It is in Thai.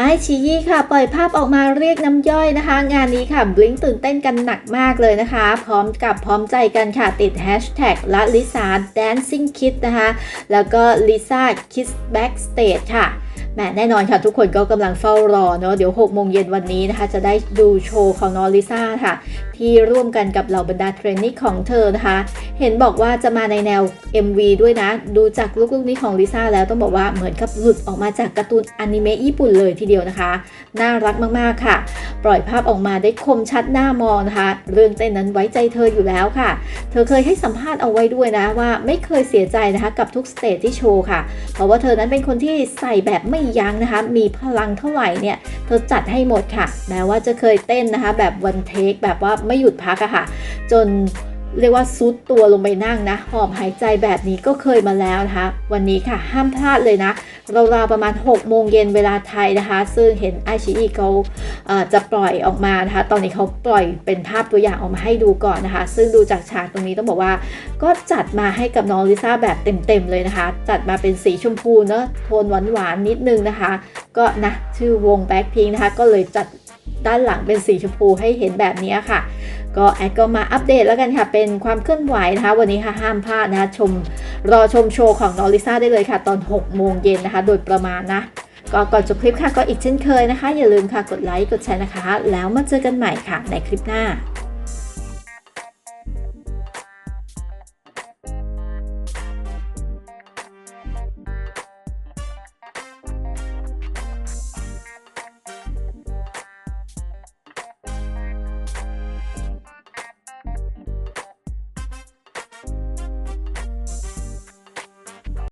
ไอชียี่ค่ะ ปล่อยภาพออกมาเรียกน้ำย่อยนะคะ งานนี้ค่ะบลิงตื่นเต้นกันหนักมากเลยนะคะ พร้อมกับพร้อมใจกันค่ะ ติดแฮชแท็กละลิซ่า dancing kid นะคะ แล้วก็ลิซ่า kiss backstage ค่ะ แหมแน่นอนค่ะทุกคนก็กำลังเฝ้ารอเนาะเดี๋ยว6โมงเย็นวันนี้นะคะ จะได้ดูโชว์ของน้องลิซ่าค่ะ ที่ร่วมกันกับเหล่าบรรดาเทรนนิ่ของเธอนะคะ เห็นบอกว่าจะมาในแนว MV ด้วยนะ ดูจากลุกๆนี้ของลิซ่าแล้วต้องบอกว่าเหมือนกับหลุดออกมาจากการ์ตูนอนิเมะญี่ปุ่นเลยทีเดียวนะคะ น่ารักมากๆค่ะ ปล่อยภาพออกมาได้คมชัดหน้ามองนะคะ เรื่องเต้นนั้นไว้ใจเธออยู่แล้วค่ะ เธอเคยให้สัมภาษณ์เอาไว้ด้วยนะว่าไม่เคยเสียใจนะคะกับทุกสเตจที่โชว์ค่ะ เพราะว่าเธอนั้นเป็นคนที่ใส่แบบไม่ยั้งนะคะ มีพลังเท่าไหร่เนี่ยเธอจัดให้หมดค่ะ แม้ว่าจะเคยเต้นนะคะ แบบวันเทคแบบว่าไม่หยุดพักอะค่ะ จน เรียกว่าซุดตัวลงไปนั่งนะ หอบหายใจแบบนี้ก็เคยมาแล้วนะคะ วันนี้ค่ะห้ามพลาดเลยนะราวๆประมาณ 6 โมงเย็นเวลาไทยนะคะ ซึ่งเห็นไอชีอีเขาเอ่อจะปล่อยออกมานะคะ ตอนนี้เขาปล่อยเป็นภาพตัวอย่างออกมาให้ดูก่อนนะคะ ซึ่งดูจากฉากตรงนี้ต้องบอกว่า ก็จัดมาให้กับน้องลิซ่าแบบเต็มๆเลยนะคะ จัดมาเป็นสีชมพูเนอะโทนหวานๆนิดนึงนะคะ ก็นะชื่อวง Blackpink นะคะก็เลยจัด ด้านหลังเป็นสีชมพูให้เห็นแบบนี้ค่ะ ก็แอดก็มาอัปเดตแล้วกันค่ะ เป็นความเคลื่อนไหวนะคะ วันนี้ค่ะห้ามพลาดนะคะชมรอชมโชว์ของน้องลิซ่าได้เลยค่ะ ตอน 6 โมงเย็นนะคะ โดยประมาณนะก็ก่อนจบคลิปค่ะก็อีกเช่นเคยนะคะ อย่าลืมค่ะกดไลค์กดแชร์นะคะ แล้วมาเจอกันใหม่ค่ะในคลิปหน้า